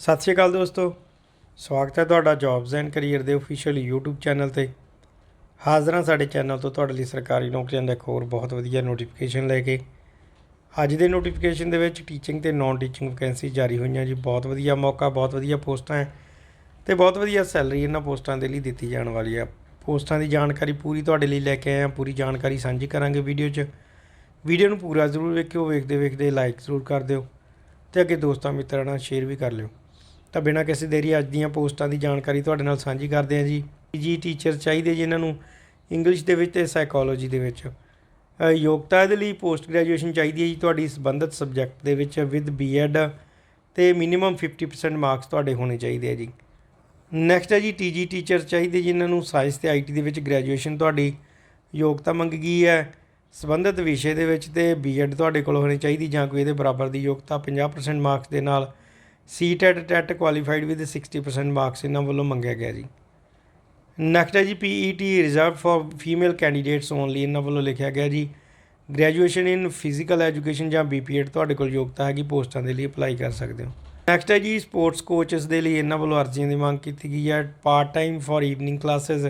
ਸਤਿ ਸ਼੍ਰੀ ਅਕਾਲ ਦੋਸਤੋ। ਸਵਾਗਤ ਹੈ ਤੁਹਾਡਾ ਜੌਬਸ ਐਂਡ ਕੈਰੀਅਰ ਦੇ ਅਫੀਸ਼ੀਅਲ YouTube ਚੈਨਲ ਤੇ। ਹਾਜ਼ਰ ਹਾਂ ਸਾਡੇ ਚੈਨਲ ਤੋਂ ਤੁਹਾਡੇ ਲਈ ਸਰਕਾਰੀ ਨੌਕਰੀਆਂ ਦਾ ਇੱਕ ਹੋਰ ਬਹੁਤ ਵਧੀਆ ਨੋਟੀਫਿਕੇਸ਼ਨ ਲੈ ਕੇ। ਅੱਜ ਦੇ ਨੋਟੀਫਿਕੇਸ਼ਨ ਦੇ ਵਿੱਚ ਟੀਚਿੰਗ ਤੇ ਨਾਨ ਟੀਚਿੰਗ ਵੈਕੈਂਸੀ ਜਾਰੀ ਹੋਈਆਂ ਜੀ। ਬਹੁਤ ਵਧੀਆ ਮੌਕਾ, ਬਹੁਤ ਵਧੀਆ ਪੋਸਟਾਂ ਹੈ ਤੇ ਬਹੁਤ ਵਧੀਆ ਸੈਲਰੀ ਇਹਨਾਂ ਪੋਸਟਾਂ ਦੇ ਲਈ ਦਿੱਤੀ ਜਾਣ ਵਾਲੀ ਆ ਪੋਸਟਾਂ ਦੀ ਜਾਣਕਾਰੀ ਪੂਰੀ ਤੁਹਾਡੇ ਲਈ ਲੈ ਕੇ ਆਏ ਹਾਂ। ਪੂਰੀ ਜਾਣਕਾਰੀ ਸਾਂਝੀ ਕਰਾਂਗੇ ਵੀਡੀਓ 'ਚ। ਵੀਡੀਓ ਨੂੰ ਪੂਰਾ ਜ਼ਰੂਰ ਵੇਖਿਓ। ਵੇਖਦੇ ਵੇਖਦੇ ਲਾਈਕ ਜ਼ਰੂਰ ਕਰ ਦਿਓ ਤੇ ਅੱਗੇ ਦੋਸਤਾਂ ਮਿੱਤਰਾਂ ਨਾਲ ਸ਼ੇਅਰ ਵੀ ਕਰ ਲਿਓ। ਤਾਂ ਬਿਨਾਂ ਕਿਸੇ ਦੇਰੀ ਅੱਜ ਦੀਆਂ ਪੋਸਟਾਂ ਦੀ ਜਾਣਕਾਰੀ ਤੁਹਾਡੇ ਨਾਲ ਸਾਂਝੀ ਕਰਦੇ ਹਾਂ ਜੀ। ਜੀ ਟੀਚਰ ਚਾਹੀਦੇ ਜਿਨ੍ਹਾਂ ਨੂੰ ਇੰਗਲਿਸ਼ ਦੇ ਵਿੱਚ ਤੇ ਸਾਈਕੋਲੋਜੀ ਦੇ ਵਿੱਚ। ਯੋਗਤਾ ਦੇ ਲਈ ਪੋਸਟ ਗ੍ਰੈਜੂਏਸ਼ਨ ਚਾਹੀਦੀ ਹੈ ਜੀ ਤੁਹਾਡੀ ਸੰਬੰਧਿਤ ਸਬਜੈਕਟ ਦੇ ਵਿੱਚ ਵਿਦ ਬੀਐਡ ਤੇ ਮਿਨੀਮਮ 50% ਮਾਰਕਸ ਤੁਹਾਡੇ ਹੋਣੇ ਚਾਹੀਦੇ ਆ ਜੀ। ਨੈਕਸਟ ਹੈ ਜੀ ਟੀਜੀ ਟੀਚਰ ਚਾਹੀਦੇ ਜਿਨ੍ਹਾਂ ਨੂੰ ਸਾਇੰਸ ਤੇ ਆਈਟੀ ਦੇ ਵਿੱਚ ਗ੍ਰੈਜੂਏਸ਼ਨ ਤੁਹਾਡੀ ਯੋਗਤਾ ਮੰਗੀ ਗਈ ਹੈ। ਸੰਬੰਧਿਤ ਵਿਸ਼ੇ ਦੇ ਵਿੱਚ ਤੇ ਬੀਐਡ ਤੁਹਾਡੇ ਕੋਲ ਹੋਣੀ ਚਾਹੀਦੀ ਜਾਂ ਕੋਈ ਇਹਦੇ ਬਰਾਬਰ ਦੀ ਯੋਗਤਾ 50% ਮਾਰਕਸ ਦੇ ਨਾਲ CTET TET qualified with 60% marks ਇਹਨਾਂ ਵੱਲੋਂ ਮੰਗਿਆ ਗਿਆ ਜੀ। ਨੈਕਸਟ ਹੈ ਜੀ PET reserve for female candidates only ਇਹਨਾਂ ਵੱਲੋਂ ਲਿਖਿਆ ਗਿਆ ਜੀ। ਗ੍ਰੈਜੂਏਸ਼ਨ ਇਨ ਫਿਜ਼ੀਕਲ ਐਜੂਕੇਸ਼ਨ ਜਾਂ ਬੀਪੀਐਡ ਤੁਹਾਡੇ ਕੋਲ ਯੋਗਤਾ ਹੈਗੀ, ਪੋਸਟਾਂ ਦੇ ਲਈ ਅਪਲਾਈ ਕਰ ਸਕਦੇ ਹੋ। ਨੈਕਸਟ ਹੈ ਜੀ ਸਪੋਰਟਸ ਕੋਚਸ ਦੇ ਲਈ ਇਹਨਾਂ ਵੱਲੋਂ ਅਰਜ਼ੀਆਂ ਦੀ ਮੰਗ ਕੀਤੀ ਗਈ ਹੈ। Part time for evening classes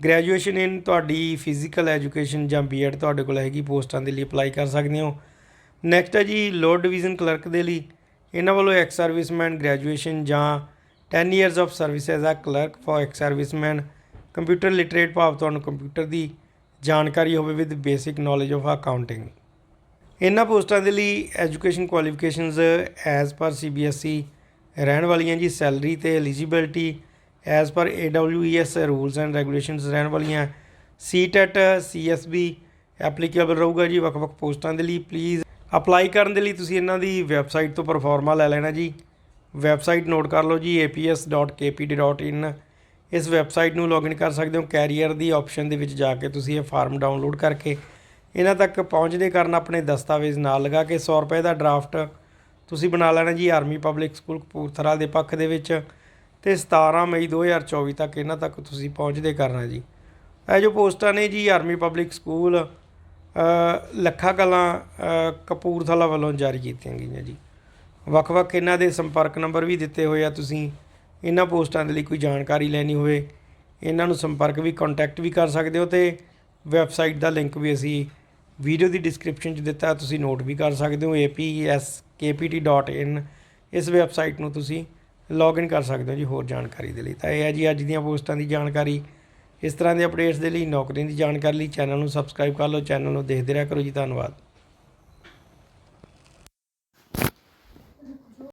graduation in ਤੁਹਾਡੀ ਫਿਜ਼ੀਕਲ ਐਜੂਕੇਸ਼ਨ ਜਾਂ ਬੀਐਡ ਤੁਹਾਡੇ ਕੋਲ ਹੈਗੀ, ਪੋਸਟਾਂ ਦੇ ਲਈ ਅਪਲਾਈ ਕਰ ਸਕਦੇ ਹੋ। ਨੈਕਸਟ ਹੈ ਜੀ ਲੋਅਰ ਡਿਵੀਜ਼ਨ ਕਲਰਕ ਦੇ ਲਈ। ਇਹਨਾਂ ਵੱਲੋਂ ਐਕਸ ਸਰਵਿਸਮੈਨ ਗ੍ਰੈਜੂਏਸ਼ਨ ਜਾਂ 10 years of service as a clerk for ex serviceman computer literate ਭਾਵ ਤੁਹਾਨੂੰ ਕੰਪਿਊਟਰ ਦੀ ਜਾਣਕਾਰੀ ਹੋਵੇ with basic knowledge of accounting ਇਹਨਾਂ ਪੋਸਟਾਂ ਦੇ ਲਈ education qualifications as per CBSE E ਰਹਿਣ ਵਾਲੀਆਂ ਜੀ ਸੈਲਰੀ ਤੇ eligibility as per AWES rules and regulations ਰਹਿਣ ਵਾਲੀਆਂ। ਸੀਟੈਟ ਸੀਐਸਬੀ ਐਪਲੀਕੇਬਲ ਰਹੂਗਾ ਜੀ। ਵੱਖ-ਵੱਖ ਪੋਸਟਾਂ ਦੇ ਲਈ ਪਲੀਜ਼ ਅਪਲਾਈ ਕਰਨ ਦੇ ਲਈ ਤੁਸੀਂ ਇਹਨਾਂ ਦੀ ਵੈਬਸਾਈਟ ਤੋਂ ਪਰਫਾਰਮਾ ਲੈ ਲੈਣਾ ਜੀ। ਵੈਬਸਾਈਟ ਨੋਟ ਕਰ ਲਓ ਜੀ, aps.kpd.in ਇਸ ਵੈਬਸਾਈਟ ਨੂੰ ਲੌਗਇਨ ਕਰ ਸਕਦੇ ਹੋ ਕੈਰੀਅਰ ਦੀ ਆਪਸ਼ਨ ਦੇ ਵਿੱਚ ਜਾ ਕੇ ਤੁਸੀਂ ਇਹ ਫਾਰਮ ਡਾਊਨਲੋਡ ਕਰਕੇ ਇਹਨਾਂ ਤੱਕ ਪਹੁੰਚਦੇ ਕਰਨ ਆਪਣੇ ਦਸਤਾਵੇਜ਼ ਨਾਲ ਲਗਾ ਕੇ 100 ਰੁਪਏ ਦਾ ਡਰਾਫਟ ਤੁਸੀਂ ਬਣਾ ਲੈਣਾ ਜੀ ਆਰਮੀ ਪਬਲਿਕ ਸਕੂਲ ਕਪੂਰਥਲਾ ਦੇ ਪੱਖ ਦੇ ਵਿੱਚ ਤੇ 17 ਮਈ 2024 ਤੱਕ ਇਹਨਾਂ ਤੱਕ ਤੁਸੀਂ ਪਹੁੰਚਦੇ ਕਰਨਾ ਜੀ। ਇਹ ਜੋ ਪੋਸਟਾਂ ਨੇ ਜੀ army public school Lakha Kalan Kapurthala ਵੱਲੋਂ ਜਾਰੀ ਕੀਤੀਆਂ ਗਈਆਂ ਜੀ। ਵੱਖ-ਵੱਖ ਇਹਨਾਂ ਦੇ ਸੰਪਰਕ ਨੰਬਰ ਵੀ ਦਿੱਤੇ ਹੋਏ ਆ। ਤੁਸੀਂ ਇਹਨਾਂ ਪੋਸਟਾਂ ਦੇ ਲਈ ਕੋਈ ਜਾਣਕਾਰੀ ਲੈਣੀ ਹੋਵੇ, ਇਹਨਾਂ ਨੂੰ ਸੰਪਰਕ ਵੀ ਕੰਟੈਕਟ ਵੀ ਕਰ ਸਕਦੇ ਹੋ ਤੇ ਵੈਬਸਾਈਟ ਦਾ ਲਿੰਕ ਵੀ ਅਸੀਂ ਵੀਡੀਓ ਦੀ ਡਿਸਕ੍ਰਿਪਸ਼ਨ 'ਚ ਦਿੱਤਾ, ਤੁਸੀਂ ਨੋਟ ਵੀ ਕਰ ਸਕਦੇ ਹੋ। Apskpt.in ਇਸ ਵੈਬਸਾਈਟ ਨੂੰ ਤੁਸੀਂ ਲੌਗਇਨ ਕਰ ਸਕਦੇ ਹੋ ਜੀ, ਹੋਰ ਜਾਣਕਾਰੀ ਦੇ ਲਈ। ਤਾਂ ਇਹ ਹੈ ਜੀ, ਅੱਜ ਦੀਆਂ ਪੋਸਟਾਂ ਦੀ ਜਾਣਕਾਰੀ। ਇਸ ਤਰ੍ਹਾਂ ਦੇ ਅਪਡੇਟਸ ਦੇ ਲਈ ਨੌਕਰੀਆਂ ਦੀ ਜਾਣਕਾਰੀ ਲਈ ਚੈਨਲ ਨੂੰ ਸਬਸਕ੍ਰਾਈਬ ਕਰ ਲਓ ਚੈਨਲ ਨੂੰ ਦੇਖਦੇ ਰਿਹਾ ਕਰੋ ਜੀ, ਧੰਨਵਾਦ।